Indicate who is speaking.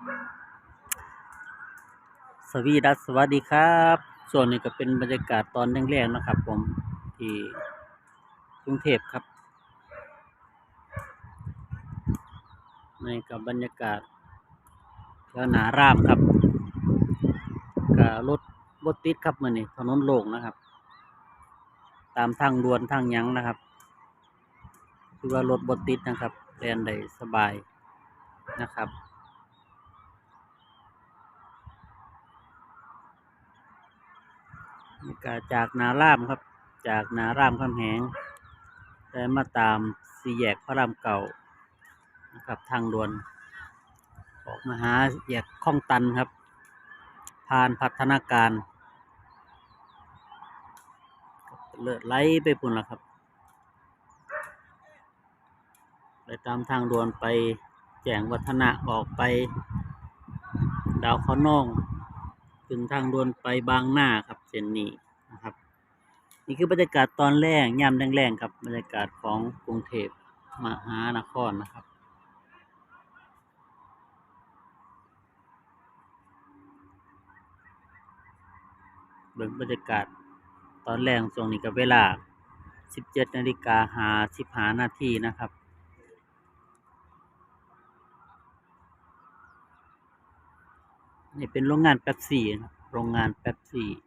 Speaker 1: สวีดัสสวัสดีครับ ส่วนนี้ก็เป็นบรรยากาศตอนแรกๆนะครับ ผมที่กรุงเทพครับนี่กับบรรยากาศแถวหนารามครับกับรถรถติดครับมือนี้ถนนโล่งนะครับ ตามทางด่วนทางยังนะครับคือว่ารถบดติดนะครับแลนได้สบายนะครับ นี่ก็จากนารามครับ จากนารามคำแหงได้มาตามสี่แยกพระรามเก่านะครับทางด่วน ออกมาหาแยกคลองตันครับผ่านพัฒนาการเลือดไหลไปปุ่นละครับไปตามทางด่วนไปแจงวัฒนะออกไป ดาวข้อนอง ถึงทางด่วนไปบางหน้าครับ เส้นนี้นะครับ นี่คือบรรยากาศตอนแรกยามแรงๆครับบรรยากาศของกรุงเทพมหานครนะครับเบิ่งบรรยากาศตอนแรกช่งนี้กับเวลา 17นาฬิกาหา15นาทีนะครับนี่เป็นโรงงานแป๊บซี่โรงงานแป๊บซี่